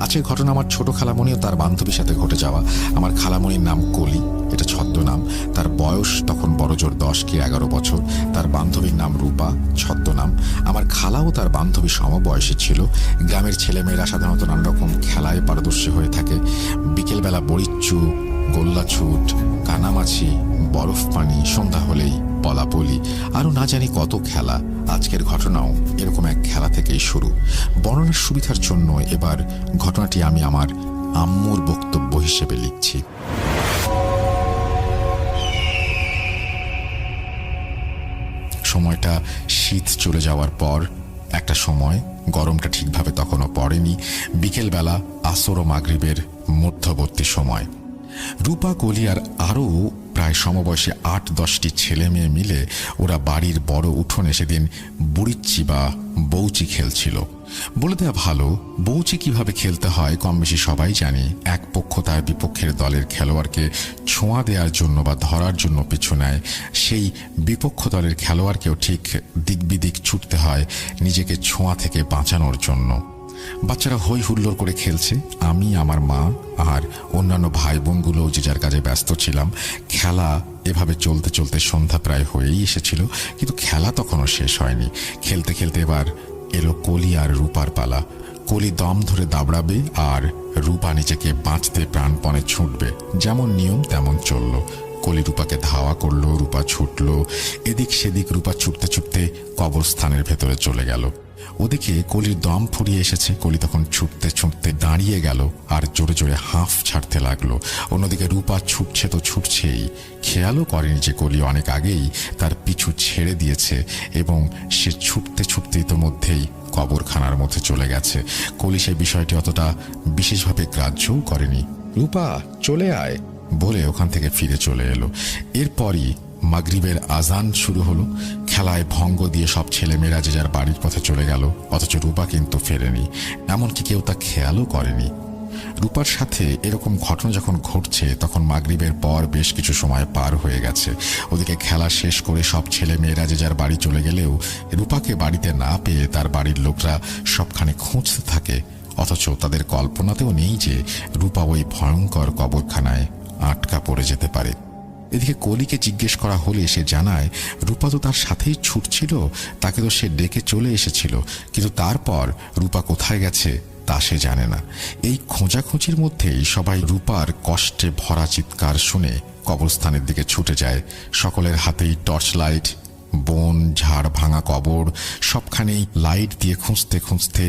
আজকের ঘটনা আমার ছোট খালামণি ও তার বান্ধবীর সাথে ঘটে যাওয়া। আমার খালামণির নাম কলি, এটা ছদ্মনাম। তার বয়স তখন বড়জোর দশ কি এগারো বছর। তার বান্ধবীর নাম রূপা, ছদ্মনাম। আমার খালাও তার বান্ধবী সমবয়সী ছিল। গ্রামের ছেলেমেয়েরা সাধারণত নানা রকম খেলায় পারদর্শী হয়ে থাকে। বিকেলবেলা বড়িচ্চু গোল্লাছুট, কানামাছি, বরফ পানি, সন্ধ্যা হলেই পলাপলি আরও না জানি কত খেলা আজকের ঘটনাও এরকম এক খেলা থেকেই শুরু। বর্ণনার সুবিধার জন্য এবার ঘটনাটি আমি আমার আম্মুর বক্তব্য হিসেবে লিখছি। সময়টা শীত চলে যাওয়ার পর, একটা সময়, গরমটা ঠিকভাবে তখনও পড়েনি, বিকেলবেলা আসর ও মাগরিবের মধ্যবর্তী সময়। রূপা, কলিয়ার আরও প্রায় সমবয়সী আট দশটি ছেলে মেয়ে মিলে ওরা বাড়ির বড় উঠোনে সেদিন বুড়িচ্চি বা বৌচি খেলছিল। বলে দেওয়া ভালো বৌচি কীভাবে খেলতে হয় কম বেশি সবাই জানি। এক পক্ষ তার বিপক্ষের দলের খেলোয়াড়কে ছোঁয়া দেওয়ার জন্য বা ধরার জন্য পিছু নেয়। সেই বিপক্ষ দলের খেলোয়াড়কেও ঠিক দিক বিদিক ছুটতে হয় নিজেকে ছোঁয়া থেকে বাঁচানোর জন্য। বাচ্চারা হই হুল্লোড় করে খেলছে। আমি, আমার মা আর অন্যান্য ভাই বোনগুলো যে যার কাজে ব্যস্ত ছিলাম, খেলা এভাবে চলতে চলতে সন্ধ্যা প্রায় হয়েই এসেছিল, কিন্তু খেলা তখনও শেষ হয়নি। খেলতে খেলতে এবার এলো কলি আর রূপার পালা। কলি দম ধরে দাবড়াবে আর রূপা নিজেকে বাঁচতে প্রাণপণে ছুটবে। যেমন নিয়ম, তেমন চলল। কলি রূপাকে ধাওয়া করল, রূপা ছুটলো। এদিক সেদিক রূপা ছুটতে ছুটতে কবরস্থানের ভেতরে চলে গেল। ওদিকে কলির দম ফুরিয়ে এসেছে। কলি তখন ছুটতে ছুটতে দাঁড়িয়ে গেল আর জোরে জোরে হাঁফ ছাড়তে লাগল। অন্যদিকে রূপা ছুটছে তো ছুটছেই। খেয়ালও করেনি যে কলি অনেক আগেই তার পিছু ছেড়ে দিয়েছে এবং সে ছুটতে ছুটতে ইতোমধ্যেই কবরখানার মধ্যে চলে গেছে। কলি সেই বিষয়টি অতটা বিশেষভাবে গ্রাহ্যও করেনি। রূপা চলে আয়। বলে ওখান থেকে ফিরে চলে এলো। এরপরই মাগরিবের আজান শুরু হলো। খেলায় ভঙ্গ দিয়ে সব ছেলেমেয়েরা যে যার বাড়ির পথে চলে গেল, অথচ রূপা কিন্তু ফেরেনি। এমনকি কেউ তা খেয়ালও করেনি। রূপার সাথে এরকম ঘটনা যখন ঘটছে, তখন মাগরিবের পর বেশ কিছু সময় পার হয়ে গেছে। ওদিকে খেলা শেষ করে সব ছেলে মেয়েরা যে যার বাড়ি চলে গেলেও, রূপাকে বাড়িতে না পেয়ে তার বাড়ির লোকরা সবখানে খুঁজতে থাকে। অথচ তাদের কল্পনাতেও নেই যে রূপা ওই ভয়ঙ্কর কবরখানায় আটকা পড়ে যেতে পারে। এদিকে কলিকে জিজ্ঞেস করা হলে সে জানায়, রূপা তো তার সাথেই ছুটছিল, তাকে তো সে ডেকে চলে এসেছিল, কিন্তু তারপর রূপা কোথায় গেছে তা সে জানে না। এই খোঁজাখুঁজির মধ্যেই সবাই রূপার কষ্টে ভরা চিৎকার শুনে কবরস্থানের দিকে ছুটে যায়। সকলের হাতেই টর্চ লাইট বন ঝাড় ভাঙা কবর, সবখানেই লাইট দিয়ে খুঁজতে খুঁজতে